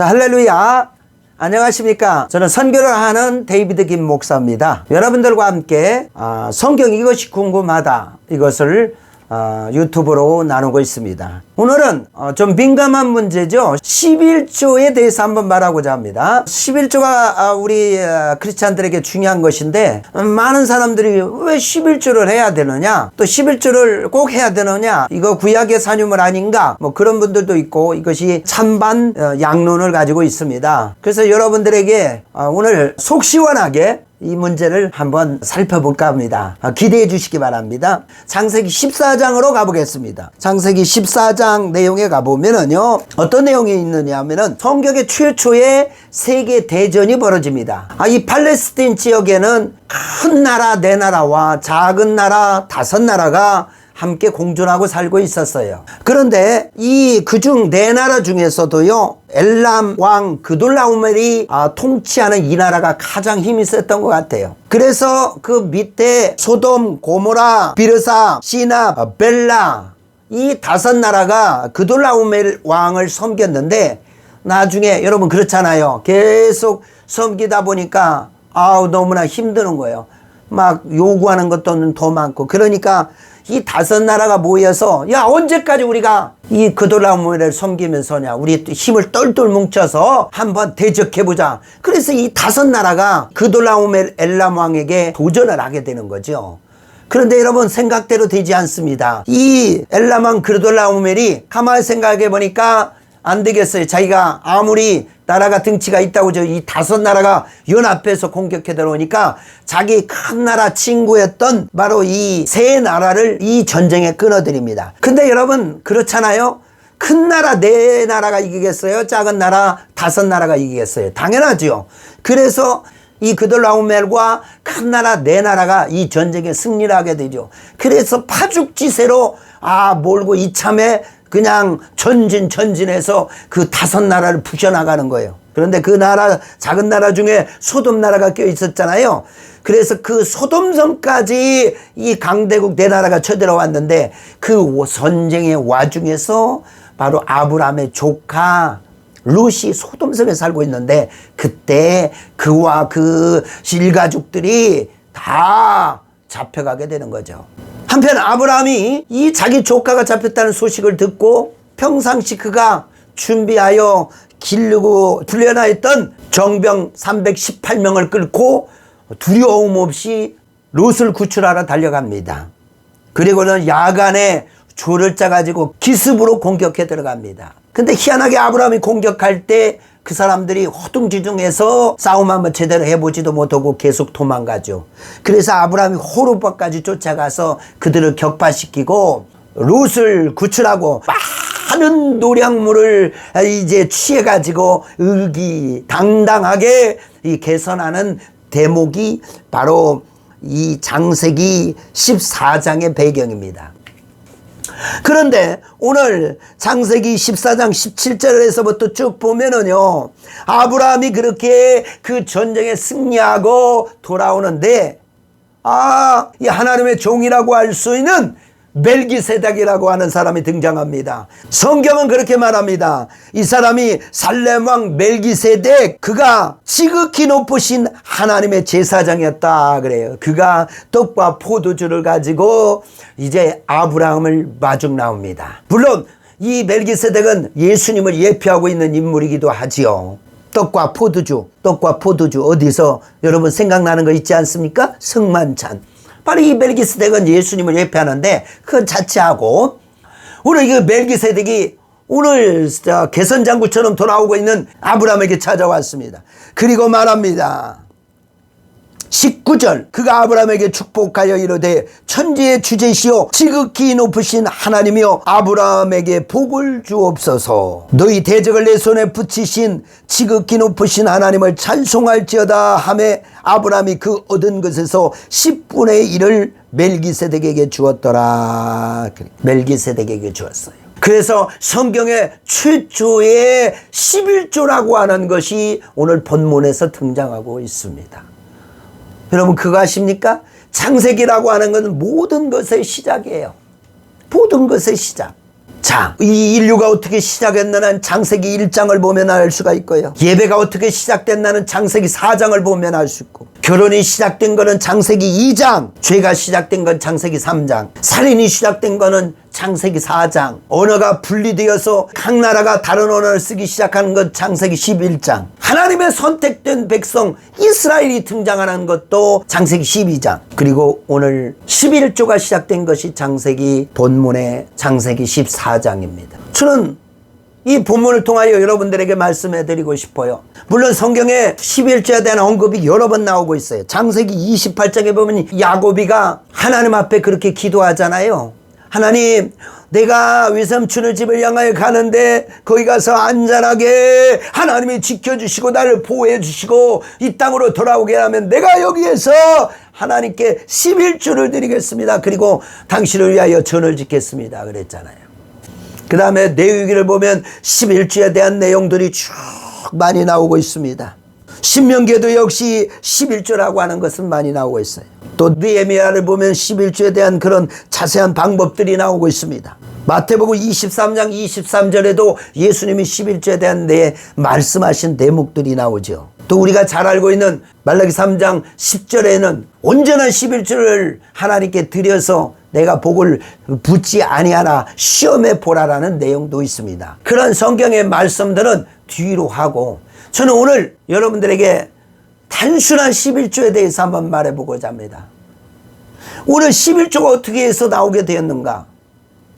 자, 할렐루야. 안녕하십니까. 저는 선교를 하는 데이비드 김 목사입니다. 여러분들과 함께 아, 성경 이것이 궁금하다. 이것을 아, 유튜브로 나누고 있습니다. 오늘은 어, 좀 민감한 문제죠. 11조에 대해서 한번 말하고자 합니다. 11조가 아, 우리 아, 크리스찬들에게 중요한 것인데 음, 많은 사람들이 왜 11조를 해야 되느냐? 또 11조를 꼭 해야 되느냐? 이거 구약의 산유물 아닌가? 뭐 그런 분들도 있고 이것이 찬반 어, 양론을 가지고 있습니다. 그래서 여러분들에게 어, 오늘 속 시원하게 이 문제를 한번 살펴볼까 합니다. 아, 기대해 주시기 바랍니다. 창세기 14장으로 가보겠습니다. 창세기 14장 내용에 가보면은요, 어떤 내용이 있느냐 하면은 성경의 최초의 세계 대전이 벌어집니다. 아, 이 팔레스틴 지역에는 큰 나라 네 나라와 작은 나라 다섯 나라가 함께 공존하고 살고 있었어요. 그런데 이 그중 네 나라 중에서도요, 엘람 왕 그돌라우멜이 아, 통치하는 이 나라가 가장 힘이 셌던 것 같아요. 그래서 그 밑에 소돔, 고모라, 비르사, 시나, 아, 벨라 이 다섯 나라가 그돌라우멜 왕을 섬겼는데 나중에 여러분 그렇잖아요. 계속 섬기다 보니까 아우 너무나 힘드는 거예요. 막 요구하는 것도 더 많고 그러니까 이 다섯 나라가 모여서 야 언제까지 우리가 이 그돌라움을 섬기면서냐? 우리 힘을 똘똘 뭉쳐서 한번 대적해보자. 그래서 이 다섯 나라가 그돌라우멜 엘람 왕에게 도전을 하게 되는 거죠. 그런데 여러분 생각대로 되지 않습니다. 이 엘람 왕 그돌라우멜이 가만히 생각해 보니까 안 되겠어요. 자기가 아무리 나라가 등치가 있다고 저 이 다섯 나라가 연합해서 공격해 들어오니까 자기 큰 나라 친구였던 바로 이 세 나라를 이 전쟁에 끊어들입니다. 근데 여러분 그렇잖아요. 큰 나라 네 나라가 이기겠어요? 작은 나라 다섯 나라가 이기겠어요? 당연하죠. 그래서 이 그들라우멜과 큰 나라 네 나라가 이 전쟁에 승리를 하게 되죠. 그래서 파죽지세로 아 몰고 이참에 그냥 전진 전진해서 그 다섯 나라를 부셔나가는 거예요. 그런데 그 나라 작은 나라 중에 소돔 나라가 껴 있었잖아요. 그래서 그 소돔성까지 이 강대국 네 나라가 쳐들어왔는데 그 전쟁의 와중에서 바로 아브라함의 조카 룻이 소돔성에 살고 있는데 그때 그와 그 일가족들이 다 잡혀가게 되는 거죠. 한편 아브라함이 이 자기 조카가 잡혔다는 소식을 듣고 평상시 그가 준비하여 기르고 훈련하였던 정병 318명을 끌고 두려움 없이 롯을 구출하러 달려갑니다. 그리고는 야간에 조를 짜가지고 기습으로 공격해 들어갑니다. 근데 희한하게 아브라함이 공격할 때 그 사람들이 허둥지둥해서 싸움 한번 제대로 해보지도 못하고 계속 도망가죠. 그래서 아브라함이 호르바까지 쫓아가서 그들을 격파시키고 롯을 구출하고 많은 노량물을 이제 취해가지고 의기당당하게 이 개선하는 대목이 바로 이 장세기 14장의 배경입니다. 그런데 오늘 장세기 14장 17절에서부터 쭉 보면은요, 아브라함이 그렇게 그 전쟁에 승리하고 돌아오는데, 아, 이 하나님의 종이라고 할 수 있는 멜기세덱이라고 하는 사람이 등장합니다. 성경은 그렇게 말합니다. 이 사람이 살렘 왕 멜기세덱 그가 지극히 높으신 하나님의 제사장이었다 그래요. 그가 떡과 포도주를 가지고 이제 아브라함을 마중 나옵니다. 물론 이 멜기세덱은 예수님을 예표하고 있는 인물이기도 하지요. 떡과 포도주, 떡과 포도주 어디서 여러분 생각나는 거 있지 않습니까? 성만찬. 바로 이 멜기세덱은 예수님을 예표하는데 그건 자체하고 오늘 이 멜기세덱이 오늘 개선장구처럼 돌아오고 있는 아브라함에게 찾아왔습니다. 그리고 말합니다. 19절 그가 아브라함에게 축복하여 이르되 천지의 주제시오 지극히 높으신 하나님이여 아브라함에게 복을 주옵소서 너희 대적을 내 손에 붙이신 지극히 높으신 하나님을 찬송할지어다 하매 아브라함이 그 얻은 것에서 10분의 1을 멜기세덱에게 주었더라 멜기세덱에게 주었어요 그래서 성경의 최초의 11조라고 하는 것이 오늘 본문에서 등장하고 있습니다 여러분 그거 아십니까? 창세기라고 하는 것은 모든 것의 시작이에요. 모든 것의 시작. 자, 이 인류가 어떻게 시작했나는 창세기 1장을 보면 알 수가 있고요. 예배가 어떻게 시작됐나는 창세기 4장을 보면 알 수 있고. 결혼이 시작된 거는 창세기 2장, 죄가 시작된 건 창세기 3장, 살인이 시작된 거는 창세기 4장, 언어가 분리되어서 각 나라가 다른 언어를 쓰기 시작하는 건 창세기 11장, 하나님의 선택된 백성 이스라엘이 등장하는 것도 창세기 12장, 그리고 오늘 11조가 시작된 것이 창세기 본문의 창세기 14장입니다. 저는 이 본문을 통하여 여러분들에게 말씀해 드리고 싶어요. 물론 성경에 11조에 대한 언급이 여러 번 나오고 있어요. 장세기 28장에 보면 야고비가 하나님 앞에 그렇게 기도하잖아요. 하나님, 내가 외삼촌의 집을 향하여 가는데 거기 가서 안전하게 하나님이 지켜주시고 나를 보호해 주시고 이 땅으로 돌아오게 하면 내가 여기에서 하나님께 11조를 드리겠습니다. 그리고 당신을 위하여 전을 짓겠습니다. 그랬잖아요. 그 다음에 내위기를 보면 11주에 대한 내용들이 쭉 많이 나오고 있습니다. 신명계도 역시 11조라고 하는 것은 많이 나오고 있어요. 또 느헤미야를 보면 11조에 대한 그런 자세한 방법들이 나오고 있습니다. 마태복음 23장 23절에도 예수님이 11조에 대한 내 말씀하신 대목들이 나오죠. 또 우리가 잘 알고 있는 말라기 3장 10절에는 온전한 11조를 하나님께 드려서 내가 복을 붙지 아니하나 시험해 보라라는 내용도 있습니다. 그런 성경의 말씀들은 뒤로 하고 저는 오늘 여러분들에게 단순한 11조에 대해서 한번 말해보고자 합니다. 오늘 11조가 어떻게 해서 나오게 되었는가?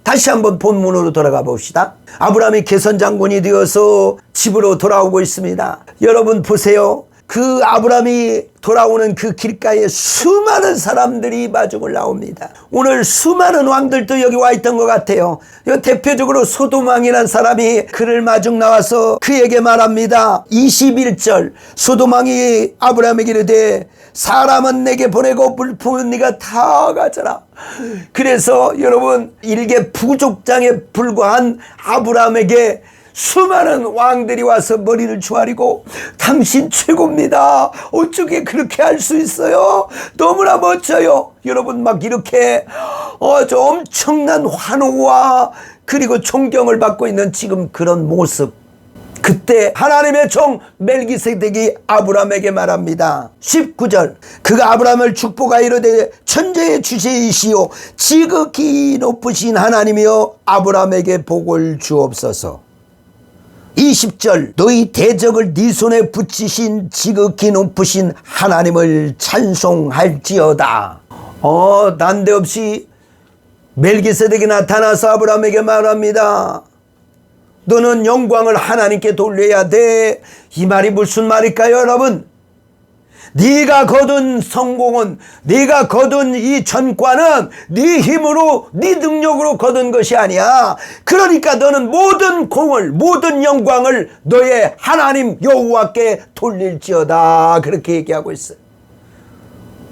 다시 한번 본문으로 돌아가 봅시다. 아브라함이 개선 장군이 되어서 집으로 돌아오고 있습니다. 여러분 보세요. 그 아브라함이 돌아오는 그 길가에 수많은 사람들이 마중을 나옵니다. 오늘 수많은 왕들도 여기 와 있던 것 같아요. 대표적으로 소돔왕이라는 사람이 그를 마중 나와서 그에게 말합니다. 21절 소돔왕이 아브라함에게 이르되 사람은 내게 보내고 물품은 네가 다 가져라. 그래서 여러분 일개 부족장에 불과한 아브라함에게 수많은 왕들이 와서 머리를 조아리고 당신 최고입니다. 어떻게 그렇게 할 수 있어요? 너무나 멋져요. 여러분 막 이렇게 어저 엄청난 환호와 그리고 존경을 받고 있는 지금 그런 모습. 그때 하나님의 종 멜기세덱이 아브라함에게 말합니다. 19절 그가 아브라함을 축복하 이르되 천재의 주제이시오 지극히 높으신 하나님이여 아브라함에게 복을 주옵소서. 20절 너희 대적을 네 손에 붙이신 지극히 높으신 하나님을 찬송할지어다. 어 난데없이 멜기세덱이 나타나서 아브라함에게 말합니다. 너는 영광을 하나님께 돌려야 돼. 이 말이 무슨 말일까요, 여러분? 네가 거둔 성공은 네가 거둔 이 전과는 네 힘으로 네 능력으로 거둔 것이 아니야. 그러니까 너는 모든 공을 모든 영광을 너의 하나님 여호와께 돌릴지어다. 그렇게 얘기하고 있어요.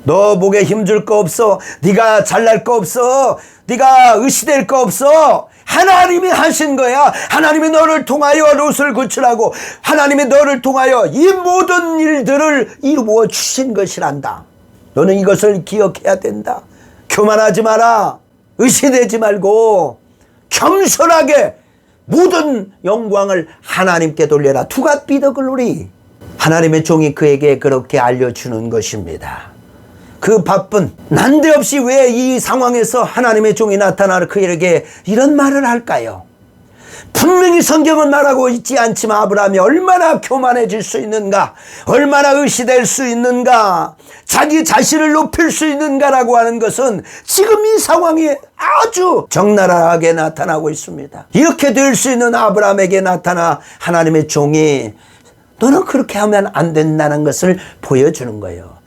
너 목에 힘줄 거 없어. 네가 잘날 거 없어. 네가 의시될 거 없어. 하나님이 하신 거야. 하나님이 너를 통하여 롯을 구출하고 하나님이 너를 통하여 이 모든 일들을 이루어 주신 것이란다. 너는 이것을 기억해야 된다. 교만하지 마라. 의시되지 말고 겸손하게 모든 영광을 하나님께 돌려라. 투가 비더 글로리. 하나님의 종이 그에게 그렇게 알려주는 것입니다. 그 바쁜 난데없이 왜 이 상황에서 하나님의 종이 나타나 그에게 이런 말을 할까요? 분명히 성경은 말하고 있지 않지만 아브라함이 얼마나 교만해질 수 있는가, 얼마나 의시될 수 있는가, 자기 자신을 높일 수 있는가라고 하는 것은 지금 이 상황이 아주 적나라하게 나타나고 있습니다. 이렇게 될 수 있는 아브라함에게 나타나 하나님의 종이 너는 그렇게 하면 안 된다는 것을 보여주는 거예요.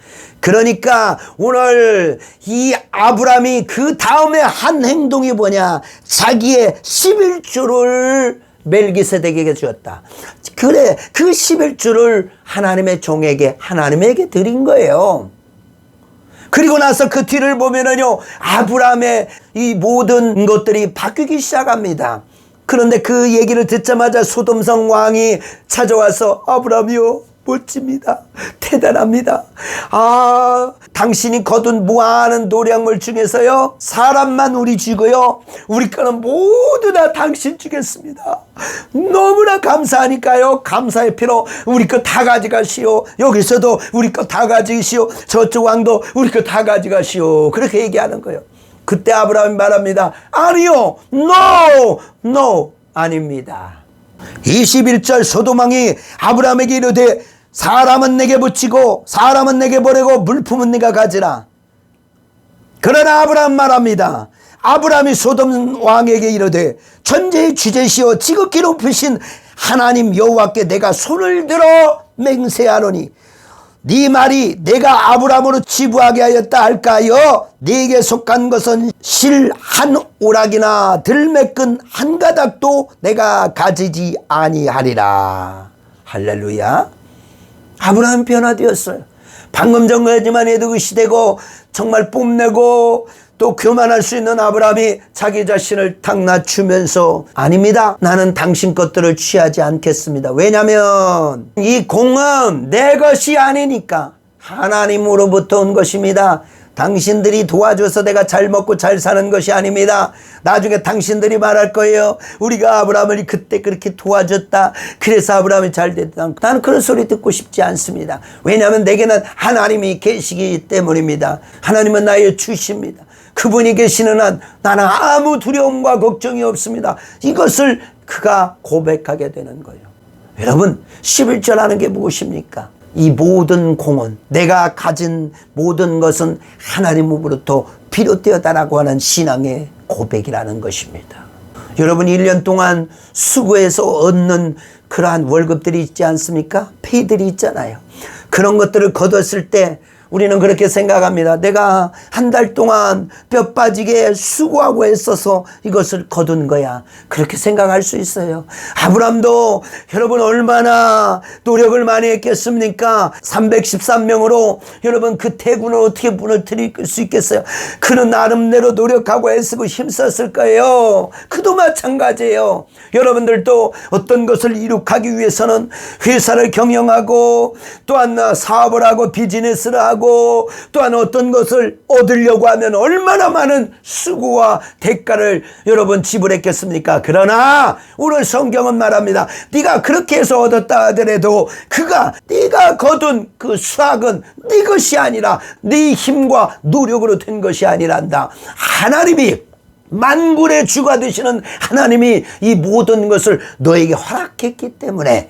그러니까 오늘 이 아브람이 그 다음에 한 행동이 뭐냐? 자기의 11조를 멜기세덱에게 주었다. 그래, 그 11조를 하나님의 종에게, 하나님에게 드린 거예요. 그리고 나서 그 뒤를 보면은요, 아브람의 이 모든 것들이 바뀌기 시작합니다. 그런데 그 얘기를 듣자마자 소돔성 왕이 찾아와서 아브람이요, 멋집니다. 대단합니다. 아, 당신이 거둔 무한한 노량물 중에서요, 사람만 우리 주고요, 우리 거는 모두 다 당신 주겠습니다. 너무나 감사하니까요, 감사의 피로 우리 거 다 가져가시오. 여기서도 우리 거 다 가지시오. 저쪽 왕도 우리 거 다 가져가시오. 그렇게 얘기하는 거예요. 그때 아브라함이 말합니다. 아니요, no, no, 아닙니다. 21절 소도망이 아브라함에게 이르되 사람은 내게 붙이고 사람은 내게 보내고 물품은 네가 가지라. 그러나 아브라함 말합니다. 아브라함이 소돔 왕에게 이르되 천재의 주제시오 지극히 높으신 하나님 여호와께 내가 손을 들어 맹세하노니 네 말이 내가 아브라함으로 지부하게 하였다 할까요? 네게 속한 것은 실 한 오락이나 들매끈 한 가닥도 내가 가지지 아니하리라. 할렐루야. 아브라함 변화되었어요. 방금 전까지만 해도 그 시대고 정말 뽐내고 또 교만할 수 있는 아브라함이 자기 자신을 탁 낮추면서 아닙니다. 나는 당신 것들을 취하지 않겠습니다. 왜냐하면 이 공은 내 것이 아니니까 하나님으로부터 온 것입니다. 당신들이 도와줘서 내가 잘 먹고 잘 사는 것이 아닙니다. 나중에 당신들이 말할 거예요. 우리가 아브라함을 그때 그렇게 도와줬다. 그래서 아브라함이 잘 됐다. 나는 그런 소리 듣고 싶지 않습니다. 왜냐하면 내게는 하나님이 계시기 때문입니다. 하나님은 나의 주십니다. 그분이 계시는 한 나는 아무 두려움과 걱정이 없습니다. 이것을 그가 고백하게 되는 거예요. 여러분, 11절 하는 게 무엇입니까? 이 모든 공은 내가 가진 모든 것은 하나님으로부터 비롯되었다라고 하는 신앙의 고백이라는 것입니다. 여러분 1년 동안 수고해서 얻는 그러한 월급들이 있지 않습니까? 페이들이 있잖아요. 그런 것들을 거뒀을 때 우리는 그렇게 생각합니다. 내가 한 달 동안 뼈 빠지게 수고하고 애써서 이것을 거둔 거야. 그렇게 생각할 수 있어요. 아브람도 여러분 얼마나 노력을 많이 했겠습니까? 313명으로 여러분 그 대군을 어떻게 무너뜨릴 수 있겠어요? 그는 나름대로 노력하고 애쓰고 힘썼을 거예요. 그도 마찬가지예요. 여러분들도 어떤 것을 이룩하기 위해서는 회사를 경영하고 또한 사업을 하고 비즈니스를 하고 또한 어떤 것을 얻으려고 하면 얼마나 많은 수고와 대가를 여러분 지불했겠습니까? 그러나 오늘 성경은 말합니다. 네가 그렇게 해서 얻었다 하더라도 그가 네가 거둔 그 수학은 네 것이 아니라 네 힘과 노력으로 된 것이 아니란다. 하나님이 만군의 주가 되시는 하나님이 이 모든 것을 너에게 허락했기 때문에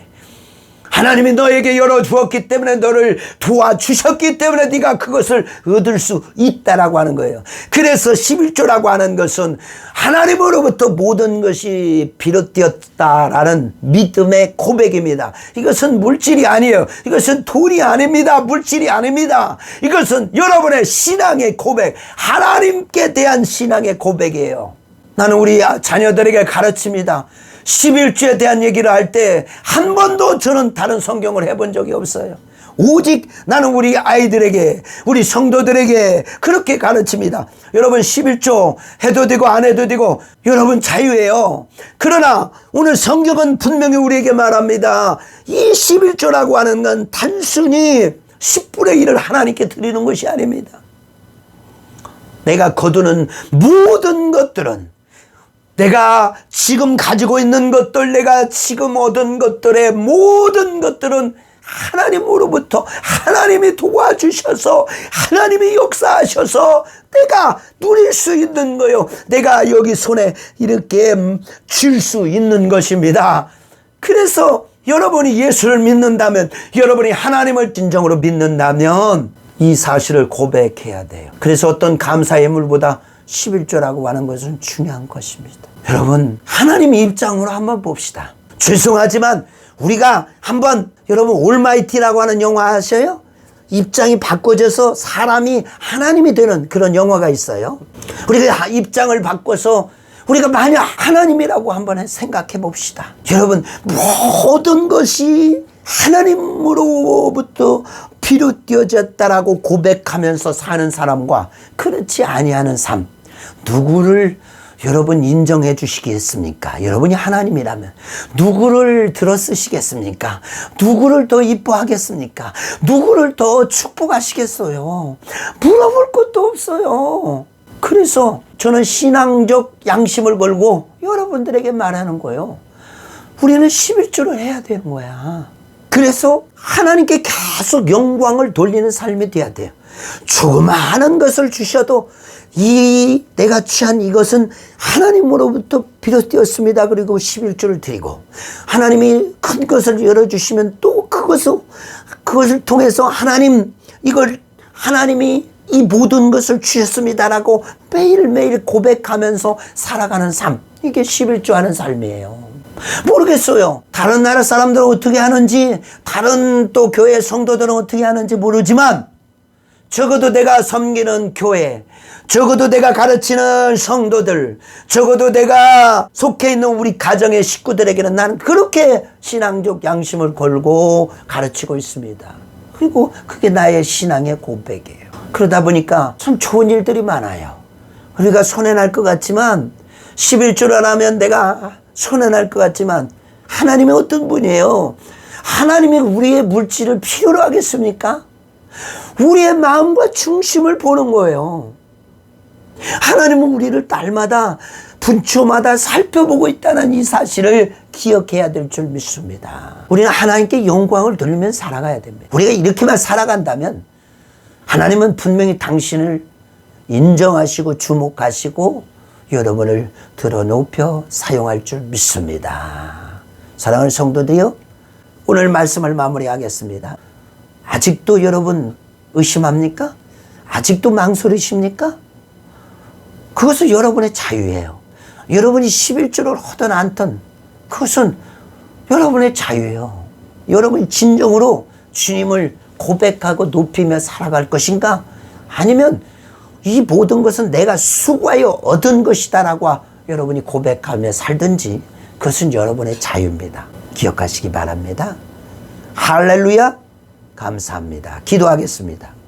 하나님이 너에게 열어주었기 때문에 너를 도와주셨기 때문에 네가 그것을 얻을 수 있다라고 하는 거예요. 그래서 11조라고 하는 것은 하나님으로부터 모든 것이 비롯되었다라는 믿음의 고백입니다. 이것은 물질이 아니에요. 이것은 돈이 아닙니다. 물질이 아닙니다. 이것은 여러분의 신앙의 고백, 하나님께 대한 신앙의 고백이에요. 나는 우리 자녀들에게 가르칩니다. 11주에 대한 얘기를 할 때 한 번도 저는 다른 성경을 해본 적이 없어요. 오직 나는 우리 아이들에게, 우리 성도들에게 그렇게 가르칩니다. 여러분 11조 해도 되고 안 해도 되고 여러분 자유예요. 그러나 오늘 성경은 분명히 우리에게 말합니다. 이 11조라고 하는 건 단순히 10분의 1을 하나님께 드리는 것이 아닙니다. 내가 거두는 모든 것들은 내가 지금 가지고 있는 것들, 내가 지금 얻은 것들의 모든 것들은 하나님으로부터 하나님이 도와주셔서 하나님이 역사하셔서 내가 누릴 수 있는 거요. 내가 여기 손에 이렇게 줄 수 있는 것입니다. 그래서 여러분이 예수를 믿는다면, 여러분이 하나님을 진정으로 믿는다면 이 사실을 고백해야 돼요. 그래서 어떤 감사의 물보다 11조라고 하는 것은 중요한 것입니다. 여러분, 하나님 입장으로 한번 봅시다. 죄송하지만 우리가 한번 여러분 올마이티라고 하는 영화 아셔요? 입장이 바꿔져서 사람이 하나님이 되는 그런 영화가 있어요. 우리가 입장을 바꿔서 우리가 만약 하나님이라고 한번 생각해 봅시다. 여러분, 모든 것이 하나님으로부터 비롯되어졌다라고 고백하면서 사는 사람과 그렇지 아니하는 삶. 누구를 여러분 인정해 주시겠습니까? 여러분이 하나님이라면 누구를 들어 쓰시겠습니까? 누구를 더 이뻐하겠습니까? 누구를 더 축복하시겠어요? 물어볼 것도 없어요. 그래서 저는 신앙적 양심을 걸고 여러분들에게 말하는 거예요. 우리는 11조를 해야 되는 거야. 그래서 하나님께 계속 영광을 돌리는 삶이 돼야 돼요. 조그마한 것을 주셔도 이 내가 취한 이것은 하나님으로부터 비롯되었습니다. 그리고 11조를 드리고 하나님이 큰 것을 열어주시면 또 그것을 그것을 통해서 하나님 이걸 하나님이 이 모든 것을 주셨습니다라고 매일매일 고백하면서 살아가는 삶. 이게 11조 하는 삶이에요. 모르겠어요. 다른 나라 사람들은 어떻게 하는지, 다른 또 교회 성도들은 어떻게 하는지 모르지만, 적어도 내가 섬기는 교회, 적어도 내가 가르치는 성도들, 적어도 내가 속해 있는 우리 가정의 식구들에게는 나는 그렇게 신앙적 양심을 걸고 가르치고 있습니다. 그리고 그게 나의 신앙의 고백이에요. 그러다 보니까 참 좋은 일들이 많아요. 우리가 손해날 것 같지만 11줄 안 하면 내가 손해날 것 같지만 하나님이 어떤 분이에요? 하나님이 우리의 물질을 필요로 하겠습니까? 우리의 마음과 중심을 보는 거예요. 하나님은 우리를 날마다 분초마다 살펴보고 있다는 이 사실을 기억해야 될 줄 믿습니다. 우리는 하나님께 영광을 돌리며 살아가야 됩니다. 우리가 이렇게만 살아간다면 하나님은 분명히 당신을 인정하시고 주목하시고 여러분을 들어 높여 사용할 줄 믿습니다. 사랑하는 성도들요, 오늘 말씀을 마무리하겠습니다. 아직도 여러분 의심합니까? 아직도 망설이십니까? 그것은 여러분의 자유예요. 여러분이 11조를 하든 않든 그것은 여러분의 자유예요. 여러분이 진정으로 주님을 고백하고 높이며 살아갈 것인가? 아니면 이 모든 것은 내가 수고하여 얻은 것이다라고 여러분이 고백하며 살든지 그것은 여러분의 자유입니다. 기억하시기 바랍니다. 할렐루야! 감사합니다. 기도하겠습니다.